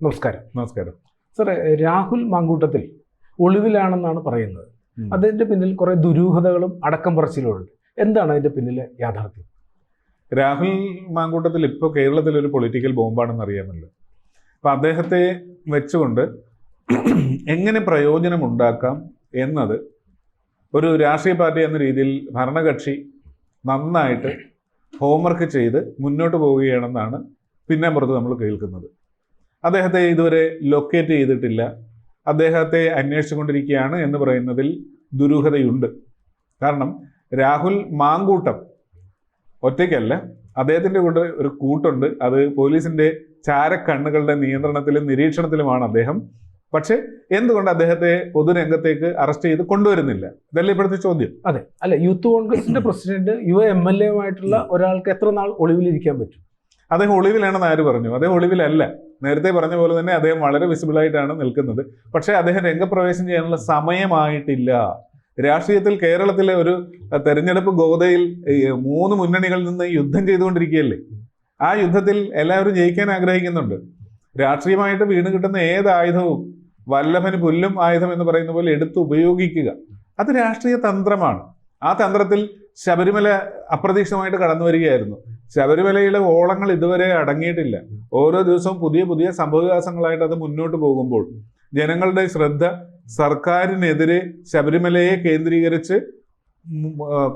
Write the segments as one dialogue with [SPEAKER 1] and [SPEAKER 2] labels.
[SPEAKER 1] നമസ്കാരം.
[SPEAKER 2] നമസ്കാരം.
[SPEAKER 1] സാറേ രാഹുൽ മാങ്കൂട്ടത്തിൽ ഒളിവിലാണെന്നാണ് പറയുന്നത്.
[SPEAKER 2] അതിന്റെ
[SPEAKER 1] അതിന്റെ പിന്നിൽ കുറെ ദുരൂഹതകളും അടക്കം പറച്ചിലും എന്താണ് അതിന്റെ പിന്നിലെ യാഥാർത്ഥ്യം?
[SPEAKER 2] രാഹുൽ മാങ്കൂട്ടത്തിൽ ഇപ്പോൾ കേരളത്തിൽ ഒരു പൊളിറ്റിക്കൽ ബോംബാണെന്ന് അറിയാമല്ലോ. അപ്പം അദ്ദേഹത്തെ വെച്ചുകൊണ്ട് എങ്ങനെ പ്രയോജനം ഉണ്ടാക്കാം എന്നത് ഒരു രാഷ്ട്രീയ പാർട്ടി എന്ന രീതിയിൽ ഭരണകക്ഷി നന്നായിട്ട് ഹോംവർക്ക് ചെയ്ത് മുന്നോട്ട് പോവുകയാണെന്നാണ് പിന്നെ പുറത്ത് നമ്മൾ കേൾക്കുന്നത്. അദ്ദേഹത്തെ ഇതുവരെ ലൊക്കേറ്റ് ചെയ്തിട്ടില്ല. അദ്ദേഹത്തെ അന്വേഷിച്ചുകൊണ്ടിരിക്കുകയാണ് എന്ന് പറയുന്നതിൽ ദുരൂഹതയുണ്ട്. കാരണം രാഹുൽ മാങ്കൂട്ടം ഒറ്റയ്ക്കല്ല. അദ്ദേഹത്തിന്റെ കൂടെ ഒരു കൂട്ടുണ്ട്. അത് പോലീസിന്റെ ചാരക്കണ്ണുകളുടെ നിയന്ത്രണത്തിലും നിരീക്ഷണത്തിലുമാണ് അദ്ദേഹം. പക്ഷേ എന്തുകൊണ്ട് അദ്ദേഹത്തെ പൊതുരംഗത്തേക്ക് അറസ്റ്റ് ചെയ്ത് കൊണ്ടുവരുന്നില്ല? ഇതല്ലേ ഇപ്പോഴത്തെ ചോദ്യം.
[SPEAKER 1] അതെ. അല്ല യൂത്ത് കോൺഗ്രസിന്റെ പ്രസിഡന്റ് യുവ എം എൽ എ ആയിട്ടുള്ള ഒരാൾക്ക് എത്ര നാൾ ഒളിവിലിരിക്കാൻ പറ്റും?
[SPEAKER 2] അദ്ദേഹം ഒളിവിലാണെന്ന് ആര് പറഞ്ഞു? അദ്ദേഹം ഒളിവിലല്ല. നേരത്തെ പറഞ്ഞ പോലെ തന്നെ അദ്ദേഹം വളരെ വിസിബിൾ ആയിട്ടാണ് നിൽക്കുന്നത്. പക്ഷേ അദ്ദേഹം രംഗപ്രവേശം ചെയ്യാനുള്ള സമയമായിട്ടില്ല. രാഷ്ട്രീയത്തിൽ കേരളത്തിലെ ഒരു തെരഞ്ഞെടുപ്പ് ഗോതയിൽ മൂന്ന് മുന്നണികളിൽ നിന്ന് യുദ്ധം ചെയ്തുകൊണ്ടിരിക്കുകയല്ലേ? ആ യുദ്ധത്തിൽ എല്ലാവരും ജയിക്കാൻ ആഗ്രഹിക്കുന്നുണ്ട്. രാഷ്ട്രീയമായിട്ട് വീണ് കിട്ടുന്ന ഏത് ആയുധവും വല്ലഭന് പുല്ലും ആയുധം എന്ന് പറയുന്ന പോലെ എടുത്ത് ഉപയോഗിക്കുക. അത് രാഷ്ട്രീയ തന്ത്രമാണ്. ആ തന്ത്രത്തിൽ ശബരിമല അപ്രതീക്ഷിതമായിട്ട് കടന്നു വരികയായിരുന്നു. ശബരിമലയിലെ ഓളങ്ങൾ ഇതുവരെ അടങ്ങിയിട്ടില്ല. ഓരോ ദിവസവും പുതിയ പുതിയ സംഭവവികാസങ്ങളായിട്ട് അത് മുന്നോട്ട് പോകുമ്പോൾ ജനങ്ങളുടെ ശ്രദ്ധ സർക്കാരിനെതിരെ ശബരിമലയെ കേന്ദ്രീകരിച്ച്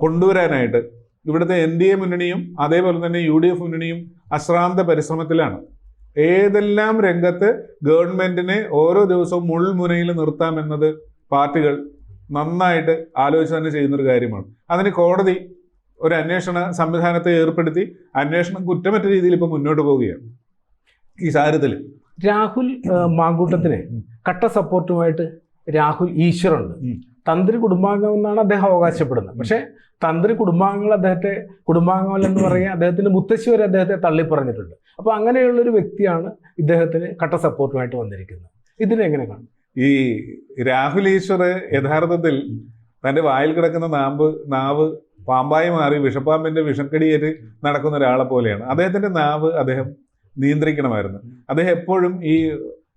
[SPEAKER 2] കൊണ്ടുവരാനായിട്ട് ഇവിടുത്തെ എൻ ഡി എ മുന്നണിയും അതേപോലെ തന്നെ യു ഡി എഫ് മുന്നണിയും അശ്രാന്ത പരിശ്രമത്തിലാണ്. ഏതെല്ലാം രംഗത്ത് ഗവൺമെന്റിനെ ഓരോ ദിവസവും മുൾമുനയിൽ നിർത്താമെന്നത് പാർട്ടികൾ നന്നായിട്ട് ആലോചിച്ച് തന്നെ ചെയ്യുന്നൊരു കാര്യമാണ്. അതിന് കോടതി ഒരു അന്വേഷണ സംവിധാനത്തെ ഏർപ്പെടുത്തി അന്വേഷണം കുറ്റമറ്റ രീതിയിൽ ഇപ്പൊ മുന്നോട്ട് പോവുകയാണ്. ഈ സാഹചര്യത്തിൽ
[SPEAKER 1] രാഹുൽ മാങ്കൂട്ടത്തിന് കട്ട സപ്പോർട്ടുമായിട്ട് രാഹുൽ ഈശ്വറുണ്ട്. തന്ത്രി കുടുംബാംഗം എന്നാണ് അദ്ദേഹം അവകാശപ്പെടുന്നത്. പക്ഷേ തന്ത്രി കുടുംബാംഗങ്ങൾ അദ്ദേഹത്തെ കുടുംബാംഗമല്ല എന്ന് പറയാൻ അദ്ദേഹത്തിന്റെ മുത്തശ്ശി വരെ അദ്ദേഹത്തെ തള്ളി പറഞ്ഞിട്ടുണ്ട് അപ്പൊ അങ്ങനെയുള്ള ഒരു വ്യക്തിയാണ് ഇദ്ദേഹത്തിന് കട്ട സപ്പോർട്ടുമായിട്ട് വന്നിരിക്കുന്നത്. ഇതിനെങ്ങനെ കാണും?
[SPEAKER 2] ഈ രാഹുൽ ഈശ്വർ യഥാർത്ഥത്തിൽ തന്റെ വായിൽ കിടക്കുന്ന നാമ്പ് നാവ് പാമ്പായി മാറി വിഷപ്പാമ്പിന്റെ വിഷക്കടിയേറ്റ് നടക്കുന്ന ഒരാളെ പോലെയാണ്. അദ്ദേഹത്തിന്റെ നാവ് അദ്ദേഹം നിയന്ത്രിക്കണമായിരുന്നു. അദ്ദേഹം എപ്പോഴും ഈ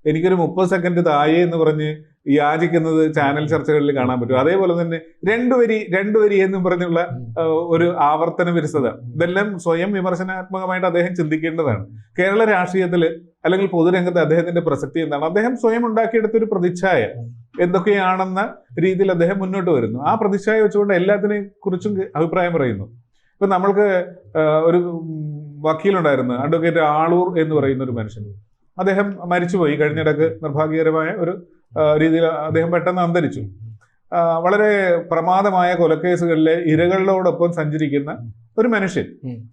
[SPEAKER 2] എനിക്കൊരു മുപ്പത് സെക്കൻഡ് താഴെ എന്ന് പറഞ്ഞ് യാചിക്കുന്നത് ചാനൽ ചർച്ചകളിൽ കാണാൻ പറ്റും. അതേപോലെ തന്നെ രണ്ടു വരി രണ്ടു വരി എന്നും പറഞ്ഞുള്ള ഒരു ആവർത്തന വിരസത. ഇതെല്ലാം സ്വയം വിമർശനാത്മകമായിട്ട് അദ്ദേഹം ചിന്തിക്കേണ്ടതാണ്. കേരള രാഷ്ട്രീയത്തിൽ അല്ലെങ്കിൽ പൊതുരംഗത്ത് അദ്ദേഹത്തിന്റെ പ്രസക്തി എന്താണ്? അദ്ദേഹം സ്വയം ഉണ്ടാക്കിയെടുത്ത ഒരു പ്രതിച്ഛായ എന്തൊക്കെയാണെന്ന രീതിയിൽ അദ്ദേഹം മുന്നോട്ട് വരുന്നു. ആ പ്രതിച്ഛായ വെച്ചുകൊണ്ട് എല്ലാത്തിനെ കുറിച്ചും അഭിപ്രായം പറയുന്നു. ഇപ്പൊ നമ്മൾക്ക് ഒരു വക്കീലുണ്ടായിരുന്നു അഡ്വക്കേറ്റ് ആളൂർ എന്ന് പറയുന്ന ഒരു മനുഷ്യൻ. അദ്ദേഹം മരിച്ചുപോയി. കഴിഞ്ഞിടക്ക് നിർഭാഗ്യകരമായ ഒരു രീതിയിൽ അദ്ദേഹം പെട്ടെന്ന് അന്തരിച്ചു. വളരെ പ്രമാദമായ കൊലക്കേസുകളിലെ ഇരകളോടൊപ്പം സഞ്ചരിക്കുന്ന ഒരു മനുഷ്യൻ.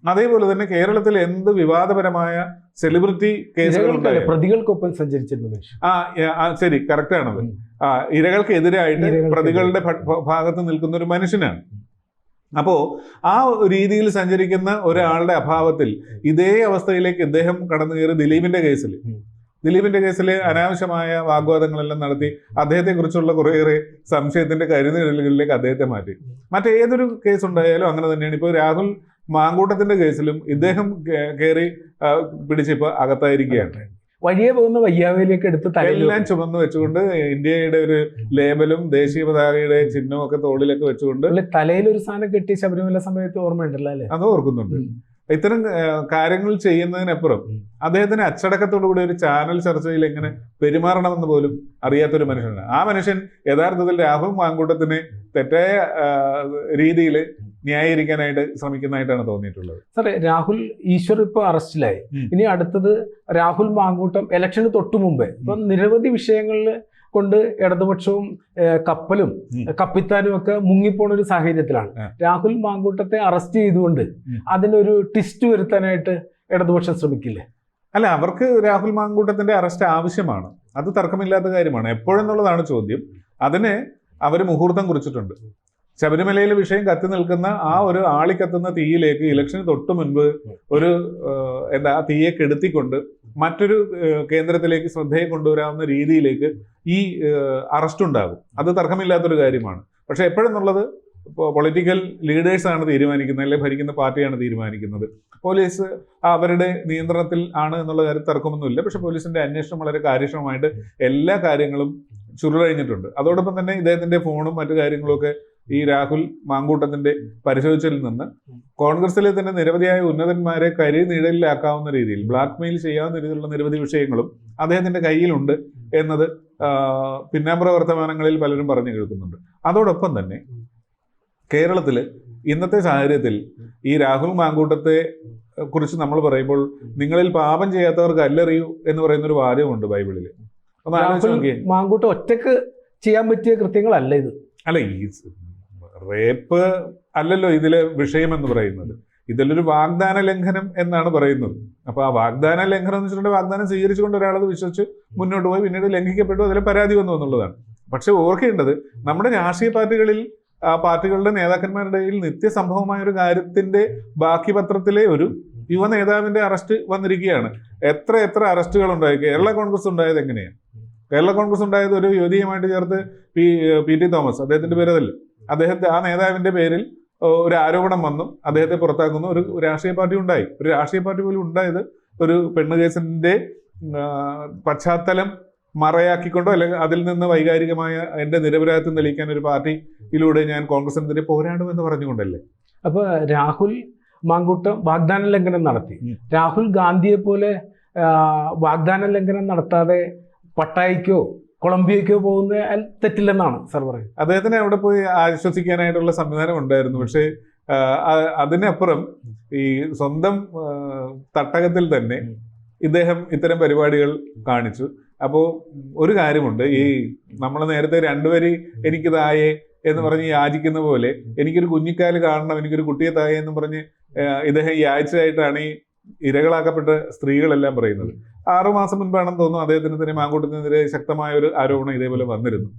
[SPEAKER 2] അതേപോലെ തന്നെ കേരളത്തിൽ എന്ത് വിവാദപരമായ സെലിബ്രിറ്റി
[SPEAKER 1] ഇരകൾക്കല്ല പ്രതികൾക്കൊപ്പം സഞ്ചരിച്ചിരുന്ന മനുഷ്യൻ.
[SPEAKER 2] ആ ശരി കറക്റ്റ് ആണത്. ആ ഇരകൾക്കെതിരായിട്ട്
[SPEAKER 1] ഇരകൾക്കെതിരെ.
[SPEAKER 2] പ്രതികളുടെ ഭാഗത്ത് നിൽക്കുന്ന ഒരു മനുഷ്യനാണ്. അപ്പോ ആ രീതിയിൽ സഞ്ചരിക്കുന്ന ഒരാളുടെ അഭാവത്തിൽ ഇതേ അവസ്ഥയിലേക്ക് ഇദ്ദേഹം കടന്നു കയറി ദിലീപിന്റെ കേസിൽ. ദിലീപിന്റെ കേസിൽ അനാവശ്യമായ വാഗ്വാദങ്ങളെല്ലാം നടത്തി അദ്ദേഹത്തെ കുറിച്ചുള്ള കുറേയേറെ സംശയത്തിന്റെ കരുതലുകളിലേക്ക് അദ്ദേഹത്തെ മാറ്റി. മറ്റേതൊരു കേസ് ഉണ്ടായാലും അങ്ങനെ തന്നെയാണ്. ഇപ്പോൾ രാഹുൽ മാങ്കൂട്ടത്തിന്റെ കേസിലും ഇദ്ദേഹം കയറി ആ, പിടിച്ചിപ്പോ അകത്തായിരിക്കുകയാണ്.
[SPEAKER 1] വഴിയെ പോകുന്ന വയ്യാവേലിയൊക്കെ എടുത്ത്
[SPEAKER 2] എല്ലാം ചുമന്ന് വെച്ചുകൊണ്ട് ഇന്ത്യയുടെ ഒരു ലേബലും ദേശീയ പതാകയുടെ ചിഹ്നവും ഒക്കെ തോളിലൊക്കെ വെച്ചുകൊണ്ട്
[SPEAKER 1] തലയിൽ ഒരു സാധനം കെട്ടി ശബരിമല സമയത്ത് ഓർമ്മയുണ്ടല്ലോ അല്ലേ?
[SPEAKER 2] അത് ഓർക്കുന്നുണ്ട്. ഇത്തരം കാര്യങ്ങൾ ചെയ്യുന്നതിനപ്പുറം. അദ്ദേഹത്തിന് അച്ചടക്കത്തോടു കൂടി ഒരു ചാനൽ ചർച്ചയിൽ എങ്ങനെ പെരുമാറണമെന്ന് പോലും അറിയാത്തൊരു മനുഷ്യനാണ്. ആ മനുഷ്യൻ യഥാർത്ഥത്തിൽ രാഹുൽ മാങ്കൂട്ടത്തിനെ തെറ്റായ രീതിയിൽ ന്യായീകരിക്കാനായിട്ട് ശ്രമിക്കുന്നതായിട്ടാണ് തോന്നിയിട്ടുള്ളത്.
[SPEAKER 1] സാറേ രാഹുൽ ഈശ്വർ ഇപ്പോൾ അറസ്റ്റിലായി. ഇനി അടുത്തത് രാഹുൽ മാങ്കൂട്ടം ഇലക്ഷന് തൊട്ടു മുമ്പേ. ഇപ്പം നിരവധി വിഷയങ്ങളിൽ കൊണ്ട് ഇടതുപക്ഷവും കപ്പലും കപ്പിത്താനും ഒക്കെ മുങ്ങിപ്പോണ ഒരു സാഹചര്യത്തിലാണ്. രാഹുൽ മാങ്കൂട്ടത്തെ അറസ്റ്റ് ചെയ്തുകൊണ്ട് അതിനൊരു ട്വിസ്റ്റ് വരുത്താനായിട്ട് ഇടതുപക്ഷം ശ്രമിക്കില്ലേ?
[SPEAKER 2] അല്ല അവർക്ക് രാഹുൽ മാങ്കൂട്ടത്തിന്റെ അറസ്റ്റ് ആവശ്യമാണ്. അത് തർക്കമില്ലാത്ത കാര്യമാണ്. എപ്പോഴെന്നുള്ളതാണ് ചോദ്യം. അതിന് അവർ മുഹൂർത്തം കുറിച്ചിട്ടുണ്ട്. ശബരിമലയിലെ വിഷയം കത്തി നിൽക്കുന്ന ആ ഒരു ആളിക്കത്തുന്ന തീയിലേക്ക് ഇലക്ഷന് തൊട്ട് മുൻപ് ഒരു എന്താ ആ തീയെ കെടുത്തിക്കൊണ്ട് മറ്റൊരു കേന്ദ്രത്തിലേക്ക് ശ്രദ്ധയെ കൊണ്ടുവരാവുന്ന രീതിയിലേക്ക് ഈ അറസ്റ്റ് ഉണ്ടാകും അത് തർക്കമില്ലാത്തൊരു കാര്യമാണ്. പക്ഷെ എപ്പോഴെന്നുള്ളത് പൊളിറ്റിക്കൽ ലീഡേഴ്സാണ് തീരുമാനിക്കുന്നത് അല്ലെങ്കിൽ ഭരിക്കുന്ന പാർട്ടിയാണ് തീരുമാനിക്കുന്നത്. പോലീസ് അവരുടെ നിയന്ത്രണത്തിൽ ആണ് എന്നുള്ള കാര്യം തർക്കമൊന്നുമില്ല. പക്ഷെ പോലീസിന്റെ അന്വേഷണം വളരെ കാര്യക്ഷമമായിട്ട് എല്ലാ കാര്യങ്ങളും ചുരുളഴിഞ്ഞിട്ടുണ്ട്. അതോടൊപ്പം തന്നെ ഇദ്ദേഹത്തിന്റെ ഫോണും മറ്റു കാര്യങ്ങളൊക്കെ ഈ രാഹുൽ മാങ്കൂട്ടത്തിന്റെ പരിശോധിച്ചതിൽ നിന്ന് കോൺഗ്രസിലെ തന്നെ നിരവധിയായ ഉന്നതന്മാരെ കരി നിഴലിലാക്കാവുന്ന രീതിയിൽ ബ്ലാക്ക് മെയിൽ ചെയ്യാവുന്ന രീതിയിലുള്ള നിരവധി വിഷയങ്ങളും അദ്ദേഹത്തിന്റെ കയ്യിലുണ്ട് എന്നത് പിന്നാമ്പുറ വർത്തമാനങ്ങളിൽ പലരും പറഞ്ഞു കേൾക്കുന്നുണ്ട്. അതോടൊപ്പം തന്നെ കേരളത്തിൽ ഇന്നത്തെ സാഹചര്യത്തിൽ ഈ രാഹുൽ മാങ്കൂട്ടത്തെ കുറിച്ച് നമ്മൾ പറയുമ്പോൾ നിങ്ങളിൽ പാപം ചെയ്യാത്തവർക്ക് അല്ലറിയൂ എന്ന് പറയുന്ന ഒരു വാചകമുണ്ട് ബൈബിളിൽ ഒന്ന് ആലോചിച്ച്
[SPEAKER 1] രാഹുൽ
[SPEAKER 2] നോക്കിയേ.
[SPEAKER 1] മാങ്കൂട്ടം ഒറ്റയ്ക്ക് ചെയ്യാൻ പറ്റിയ കൃത്യങ്ങളല്ല ഇത്.
[SPEAKER 2] അല്ല ഈ റേപ്പ് അല്ലല്ലോ ഇതിലെ വിഷയം എന്ന് പറയുന്നത്. ഇതിലൊരു വാഗ്ദാന ലംഘനം എന്നാണ് പറയുന്നത്. അപ്പോൾ ആ വാഗ്ദാന ലംഘനം എന്ന് വെച്ചിട്ടുണ്ടെങ്കിൽ വാഗ്ദാനം സ്വീകരിച്ചുകൊണ്ട് ഒരാളത് വിശ്വസിച്ച് മുന്നോട്ട് പോയി പിന്നീട് ലംഘിക്കപ്പെട്ടു അതിൽ പരാതി വന്നു എന്നുള്ളതാണ്. പക്ഷെ ഓർക്കേണ്ടത് നമ്മുടെ രാഷ്ട്രീയ പാർട്ടികളിൽ ആ പാർട്ടികളുടെ നേതാക്കന്മാരുടെ ഇടയിൽ നിത്യസംഭവമായ ഒരു കാര്യത്തിന്റെ ബാക്കി പത്രത്തിലെ ഒരു യുവ നേതാവിന്റെ അറസ്റ്റ് വന്നിരിക്കുകയാണ്. എത്ര എത്ര അറസ്റ്റുകൾ ഉണ്ടായി കേരള കോൺഗ്രസ് ഉണ്ടായത് എങ്ങനെയാണ്? കേരള കോൺഗ്രസ് ഉണ്ടായത് ഒരു യുവതിയുമായിട്ട് ചേർത്ത് പി പി ടി തോമസ് അദ്ദേഹത്തിന്റെ പേര് അതല്ലേ. അദ്ദേഹത്തെ ആ നേതാവിന്റെ പേരിൽ ഒരു ആരോപണം വന്നു. അദ്ദേഹത്തെ പുറത്താക്കുന്നു ഒരു രാഷ്ട്രീയ പാർട്ടി ഉണ്ടായി. ഒരു രാഷ്ട്രീയ പാർട്ടി പോലും ഉണ്ടായത് ഒരു പെണ്ണ് കേസിന്റെ പശ്ചാത്തലം മറയാക്കിക്കൊണ്ടോ അല്ലെങ്കിൽ അതിൽ നിന്ന് വൈകാരികമായ എന്റെ നിരപരാധിത്വം തെളിയിക്കാൻ ഒരു പാർട്ടിയിലൂടെ ഞാൻ കോൺഗ്രസിനെതിരെ പോരാടുമെന്ന് പറഞ്ഞുകൊണ്ടല്ലേ?
[SPEAKER 1] അപ്പൊ രാഹുൽ മാങ്കൂട്ടം വാഗ്ദാന ലംഘനം നടത്തി. രാഹുൽ ഗാന്ധിയെ പോലെ വാഗ്ദാന ലംഘനം നടത്താതെ പട്ടായിക്കോ കൊളംബിയക്കോ പോകുന്ന തെറ്റില്ലെന്നാണ് സാർ പറയുന്നത്.
[SPEAKER 2] അദ്ദേഹത്തിന് അവിടെ പോയി ആശ്വസിക്കാനായിട്ടുള്ള സംവിധാനം ഉണ്ടായിരുന്നു. പക്ഷേ അതിനപ്പുറം ഈ സ്വന്തം തട്ടകത്തിൽ തന്നെ ഇദ്ദേഹം ഇത്തരം പരിപാടികൾ കാണിച്ചു. അപ്പോൾ ഒരു കാര്യമുണ്ട്. ഈ നമ്മൾ നേരത്തെ രണ്ടുപേരി എനിക്ക് തായേ എന്ന് പറഞ്ഞ് യാചിക്കുന്ന പോലെ എനിക്കൊരു കുഞ്ഞിക്കാൽ കാണണം എനിക്കൊരു കുട്ടിയെ തായേ എന്ന് പറഞ്ഞ് ഇദ്ദേഹം യാചിച്ചതായിട്ടാണ് ഈ ഇരകളാക്കപ്പെട്ട സ്ത്രീകളെല്ലാം പറയുന്നത്. ആറു മാസം മുൻപാണെന്ന് തോന്നുന്നു അദ്ദേഹത്തിനെതിരെ മാങ്കൂട്ടത്തിനെതിരെ ശക്തമായ ഒരു ആരോപണം ഇതേപോലെ വന്നിരുന്നു.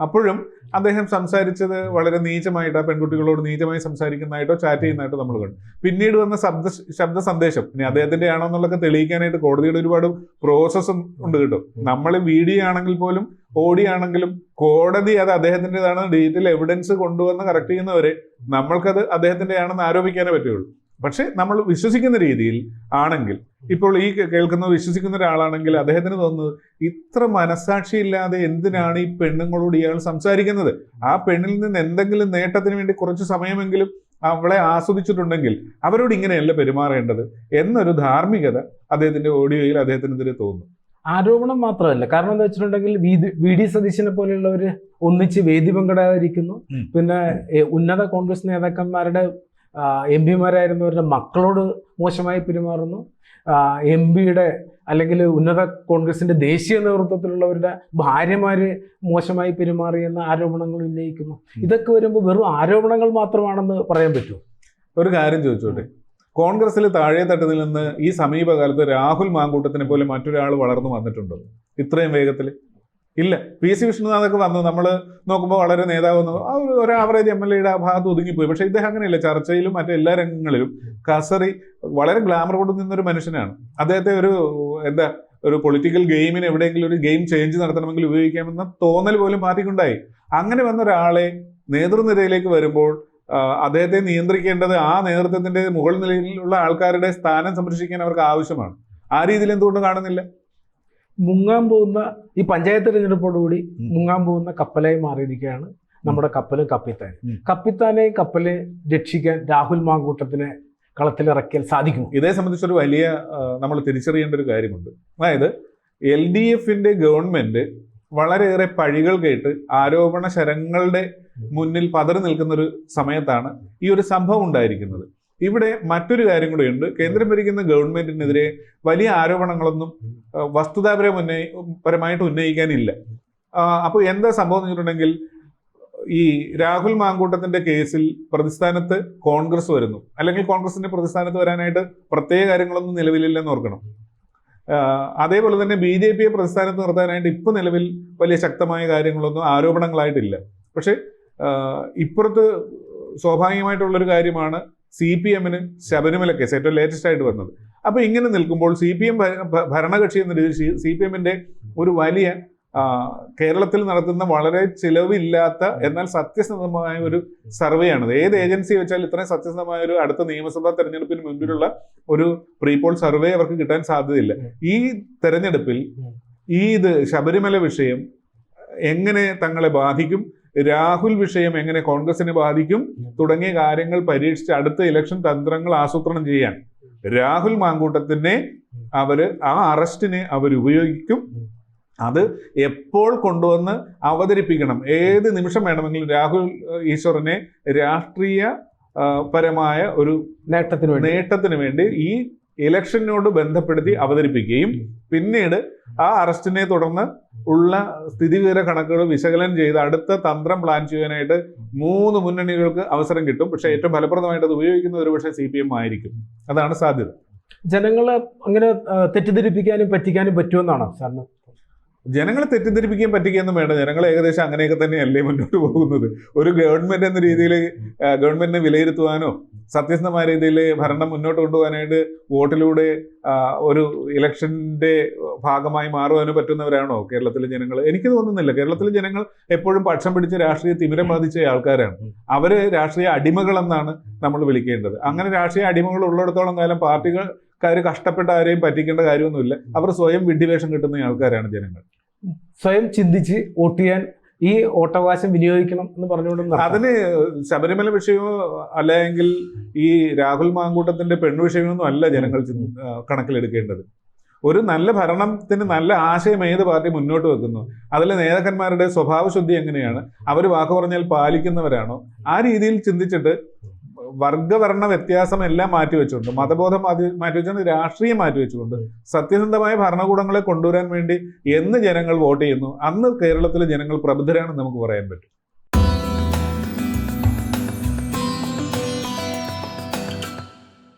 [SPEAKER 2] അപ്പോഴും അദ്ദേഹം സംസാരിച്ചത് വളരെ നീചമായിട്ട് ആ പെൺകുട്ടികളോട് നീചമായി സംസാരിക്കുന്നതായിട്ടോ ചാറ്റ് ചെയ്യുന്നതായിട്ടോ നമ്മൾ കണ്ടു. പിന്നീട് വന്ന ശബ്ദ ശബ്ദ സന്ദേശം. ഇനി അദ്ദേഹത്തിന്റെ ആണോ എന്നുള്ളതൊക്കെ തെളിയിക്കാനായിട്ട് കോടതിയുടെ ഒരുപാട് പ്രോസസ്സും ഉണ്ട് കേട്ടോ. നമ്മൾ വീഡിയോ ആണെങ്കിൽ പോലും ഓഡിയോ ആണെങ്കിലും കോടതി അത് അദ്ദേഹത്തിന്റെതാണ് ഡിജിറ്റൽ എവിഡൻസ് കൊണ്ടുവന്ന് കറക്റ്റ് ചെയ്യുന്നവരെ നമ്മൾക്കത് അദ്ദേഹത്തിന്റെ ആണെന്ന് ആരോപിക്കാനേ പറ്റുള്ളൂ പക്ഷെ നമ്മൾ വിശ്വസിക്കുന്ന രീതിയിൽ ആണെങ്കിൽ ഇപ്പോൾ ഈ കേൾക്കുന്ന വിശ്വസിക്കുന്ന ഒരാളാണെങ്കിൽ അദ്ദേഹത്തിന് തോന്നുന്നത് ഇത്ര മനസാക്ഷിയില്ലാതെ എന്തിനാണ് ഈ പെണ്ണുങ്ങളോട് ഇയാൾ സംസാരിക്കുന്നത്? ആ പെണ്ണിൽ നിന്ന് എന്തെങ്കിലും നേട്ടത്തിന് വേണ്ടി കുറച്ച് സമയമെങ്കിലും അവളെ ആസ്വദിച്ചിട്ടുണ്ടെങ്കിൽ അവരോട് ഇങ്ങനെയല്ല പെരുമാറേണ്ടത് എന്നൊരു ധാർമ്മികത അദ്ദേഹത്തിന്റെ ഓഡിയോയിൽ അദ്ദേഹത്തിനെതിരെ തോന്നുന്നു.
[SPEAKER 1] ആരോപണം മാത്രമല്ല. കാരണം എന്താ വെച്ചിട്ടുണ്ടെങ്കിൽ വി ഡി- സതീശനെ പോലെയുള്ളവർ ഒന്നിച്ച് വേദി പങ്കിടാതിരിക്കുന്നു. പിന്നെ ഉന്നത കോൺഗ്രസ് നേതാക്കന്മാരുടെ എം പിമാരായിരുന്നവരുടെ മക്കളോട് മോശമായി പെരുമാറുന്നു. എം പിയുടെ അല്ലെങ്കിൽ ഉന്നത കോൺഗ്രസിന്റെ ദേശീയ നേതൃത്വത്തിലുള്ളവരുടെ ഭാര്യമാര് മോശമായി പെരുമാറിയെന്ന ആരോപണങ്ങൾ ഉന്നയിക്കുന്നു. ഇതൊക്കെ വരുമ്പോൾ വെറും ആരോപണങ്ങൾ മാത്രമാണെന്ന് പറയാൻ പറ്റുമോ?
[SPEAKER 2] ഒരു കാര്യം ചോദിച്ചോട്ടെ. കോൺഗ്രസിൽ താഴെ തട്ടത്തിൽ നിന്ന് ഈ സമീപകാലത്ത് രാഹുൽ മാങ്കൂട്ടത്തിനെ പോലെ മറ്റൊരാൾ വളർന്നു വന്നിട്ടുണ്ടോ? ഇത്രയും വേഗത്തിൽ ഇല്ല. പി സി വിഷ്ണുനാഥൊക്കെ വന്നു. നമ്മൾ നോക്കുമ്പോൾ വളരെ നേതാവെന്ന് ആ ഒരു- ആവറേജ് എം എൽ എയുടെ ആ ഭാഗത്ത് ഒതുങ്ങിപ്പോയി. പക്ഷേ ഇദ്ദേഹം അങ്ങനെയല്ല. ചർച്ചയിലും മറ്റെല്ലാ രംഗങ്ങളിലും കസറി വളരെ ഗ്ലാമർ കൊണ്ട് നിന്നൊരു മനുഷ്യനാണ്. അദ്ദേഹത്തെ ഒരു എന്താ ഒരു പൊളിറ്റിക്കൽ ഗെയിമിന് എവിടെയെങ്കിലും ഒരു ഗെയിം ചേഞ്ച് നടത്തണമെങ്കിൽ ഉപയോഗിക്കാമെന്ന തോന്നൽ പോലും പാർട്ടിക്കുണ്ടായി. അങ്ങനെ വന്ന ഒരാളെ നേതൃനിരയിലേക്ക് വരുമ്പോൾ അദ്ദേഹത്തെ നിയന്ത്രിക്കേണ്ടത് ആ നേതൃത്വത്തിന്റെ മുകൾ നിലയിലുള്ള ആൾക്കാരുടെ സ്ഥാനം സംരക്ഷിക്കാൻ അവർക്ക് ആവശ്യമാണ്. ആ രീതിയിൽ എന്തുകൊണ്ട് കാണുന്നില്ല?
[SPEAKER 1] മുങ്ങാൻ പോകുന്ന ഈ പഞ്ചായത്ത് തിരഞ്ഞെടുപ്പോടുകൂടി. മുങ്ങാൻ പോകുന്ന കപ്പലായി മാറിയിരിക്കുകയാണ് നമ്മുടെ കപ്പലും കപ്പിത്താനും. കപ്പിത്താനെയും കപ്പലെ രക്ഷിക്കാൻ രാഹുൽ മാങ്കൂട്ടത്തിനെ കളത്തിലിറക്കിയാൽ സാധിക്കും
[SPEAKER 2] ഇതേ സംബന്ധിച്ചൊരു വലിയ നമ്മൾ തിരിച്ചറിയേണ്ട ഒരു കാര്യമുണ്ട്. അതായത് എൽ ഡി എഫിന്റെ ഗവൺമെന്റ് വളരെയേറെ പഴികൾ കേട്ട് ആരോപണ ശരങ്ങളുടെ മുന്നിൽ പതറി നിൽക്കുന്ന ഒരു സമയത്താണ് ഈ ഒരു സംഭവം ഉണ്ടായിരിക്കുന്നത്. ഇവിടെ മറ്റൊരു കാര്യം കൂടെയുണ്ട് കേന്ദ്രം ഭരിക്കുന്ന ഗവൺമെന്റിനെതിരെ വലിയ ആരോപണങ്ങളൊന്നും വസ്തുതാപരം ഉന്നയി പരമായിട്ട് ഉന്നയിക്കാനില്ല. അപ്പൊ അപ്പോൾ എന്താ സംഭവം എന്ന് വെച്ചിട്ടുണ്ടെങ്കിൽ ഈ രാഹുൽ മാങ്കൂട്ടത്തിന്റെ കേസിൽ പ്രതിസ്ഥാനത്ത് കോൺഗ്രസ് വരുന്നു. അല്ലെങ്കിൽ കോൺഗ്രസിന്റെ പ്രതിസ്ഥാനത്ത് വരാനായിട്ട് പ്രത്യേക കാര്യങ്ങളൊന്നും നിലവിലില്ലെന്ന് ഓർക്കണം. അതേപോലെ തന്നെ ബി ജെ പിയെ പ്രതിസ്ഥാനത്ത് നിർത്താനായിട്ട് ഇപ്പൊ നിലവിൽ വലിയ ശക്തമായ കാര്യങ്ങളൊന്നും ആരോപണങ്ങളായിട്ടില്ല. പക്ഷെ ഇപ്പുറത്ത് സ്വാഭാവികമായിട്ടുള്ളൊരു കാര്യമാണ് സി പി എമ്മിന് ശബരിമല കേസ് ഏറ്റവും ലേറ്റസ്റ്റ് ആയിട്ട് വന്നത്. അപ്പോൾ ഇങ്ങനെ നിൽക്കുമ്പോൾ സി പി എം ഭരണകക്ഷി എന്ന രീതിയിൽ സി പി എമ്മിന്റെ ഒരു വലിയ കേരളത്തിൽ നടത്തുന്ന വളരെ ചിലവില്ലാത്ത എന്നാൽ സത്യസന്ധമായ ഒരു സർവേ ആണിത്. ഏത് ഏജൻസി വെച്ചാൽ ഇത്രയും സത്യസന്ധമായ ഒരു അടുത്ത നിയമസഭാ തെരഞ്ഞെടുപ്പിന് മുൻപിലുള്ള ഒരു പ്രീപോൾ സർവേ അവർക്ക് കിട്ടാൻ സാധ്യതയില്ല. ഈ തെരഞ്ഞെടുപ്പിൽ ഈ ഇത് ശബരിമല വിഷയം എങ്ങനെ തങ്ങളെ ബാധിക്കും രാഹുൽ വിഷയം എങ്ങനെ കോൺഗ്രസിനെ ബാധിക്കും തുടങ്ങിയ കാര്യങ്ങൾ പരീക്ഷിച്ച് അടുത്ത ഇലക്ഷൻ തന്ത്രങ്ങൾ ആസൂത്രണം ചെയ്യാൻ. രാഹുൽ മാങ്കൂട്ടത്തിനെ അവർ ആ അറസ്റ്റിനെ അവർ ഉപയോഗിക്കും. അത് എപ്പോൾ കൊണ്ടുവന്ന് അവതരിപ്പിക്കണം? ഏത് നിമിഷം വേണമെങ്കിലും രാഹുൽ ഈശ്വറിനെ രാഷ്ട്രീയ പരമായ ഒരു
[SPEAKER 1] നേട്ടത്തിന് വേണ്ടി.
[SPEAKER 2] നേട്ടത്തിന് വേണ്ടി ഈ ഇലക്ഷനോട് ബന്ധപ്പെടുത്തി അവതരിപ്പിക്കുകയും പിന്നീട് ആ അറസ്റ്റിനെ തുടർന്ന് ഉള്ള സ്ഥിതിവിവര കണക്കുകൾ വിശകലനം ചെയ്ത് അടുത്ത തന്ത്രം പ്ലാൻ ചെയ്യാനായിട്ട് മൂന്ന് മുന്നണികൾക്ക് അവസരം കിട്ടും. പക്ഷേ ഏറ്റവും ഫലപ്രദമായിട്ട് അത് ഉപയോഗിക്കുന്നത് ഒരുപക്ഷെ സി പി എം ആയിരിക്കും. അതാണ് സാധ്യത.
[SPEAKER 1] ജനങ്ങളെ അങ്ങനെ തെറ്റിദ്ധരിപ്പിക്കാനും പറ്റിക്കാനും പറ്റുമെന്നാണോ സാറിന്?
[SPEAKER 2] ജനങ്ങളെ തെറ്റിദ്ധരിപ്പിക്കാൻ പറ്റിക്കുകയൊന്നും വേണ്ട. ജനങ്ങൾ ഏകദേശം അങ്ങനെയൊക്കെ തന്നെയല്ലേ മുന്നോട്ട് പോകുന്നത്. ഒരു ഗവൺമെന്റ് എന്ന രീതിയിൽ ഗവൺമെന്റിനെ വിലയിരുത്തുവാനോ സത്യസന്ധമായ രീതിയിൽ ഭരണം മുന്നോട്ട് കൊണ്ടുപോകാനായിട്ട് വോട്ടിലൂടെ ഒരു ഇലക്ഷന്റെ ഭാഗമായി മാറുവാനോ പറ്റുന്നവരാണോ കേരളത്തിലെ ജനങ്ങൾ? എനിക്ക് തോന്നുന്നില്ല. കേരളത്തിലെ ജനങ്ങൾ എപ്പോഴും പക്ഷം പിടിച്ച് രാഷ്ട്രീയ തിമിരം ബാധിച്ച ആൾക്കാരാണ്. അവർ രാഷ്ട്രീയ അടിമകളെന്നാണ് നമ്മൾ വിളിക്കേണ്ടത്. അങ്ങനെ രാഷ്ട്രീയ അടിമകൾ ഉള്ളിടത്തോളം കാലം പാർട്ടികൾക്കാർ കഷ്ടപ്പെട്ട ആരെയും പറ്റിക്കേണ്ട കാര്യമൊന്നുമില്ല. അവർ സ്വയം വിഡ്ഢിവേഷം കിട്ടുന്ന ആൾക്കാരാണ് ജനങ്ങൾ.
[SPEAKER 1] സ്വയം ചിന്തിച്ച് വോട്ട് ചെയ്യാൻ ഈ ഓട്ടവകാശം വിനിയോഗിക്കണം എന്ന് പറഞ്ഞുകൊണ്ട്.
[SPEAKER 2] അതിന് ശബരിമല വിഷയമോ അല്ലെങ്കിൽ ഈ രാഹുൽ മാങ്കൂട്ടത്തിന്റെ പെണ്ണു വിഷയമൊന്നും അല്ല ജനങ്ങൾ കണക്കിലെടുക്കേണ്ടത്. ഒരു നല്ല ഭരണത്തിന് നല്ല ആശയം ഏത് പാർട്ടി മുന്നോട്ട് വെക്കുന്നു? അതിലെ നേതാക്കന്മാരുടെ സ്വഭാവശുദ്ധി എങ്ങനെയാണ്? അവർ വാക്കു പറഞ്ഞാൽ പാലിക്കുന്നവരാണോ? ആ രീതിയിൽ ചിന്തിച്ചിട്ട് വർഗവർണ വ്യത്യാസം എല്ലാം മാറ്റിവെച്ചുകൊണ്ട് മതബോധം മാറ്റി മാറ്റിവെച്ചുകൊണ്ട് രാഷ്ട്രീയം മാറ്റിവെച്ചുകൊണ്ട് സത്യസന്ധമായ ഭരണകൂടങ്ങളെ കൊണ്ടുവരാൻ വേണ്ടി എന്ന് ജനങ്ങൾ വോട്ട് ചെയ്യുന്നു അന്ന് കേരളത്തിലെ ജനങ്ങൾ പ്രബുദ്ധരാണെന്ന് നമുക്ക് പറയാൻ പറ്റും.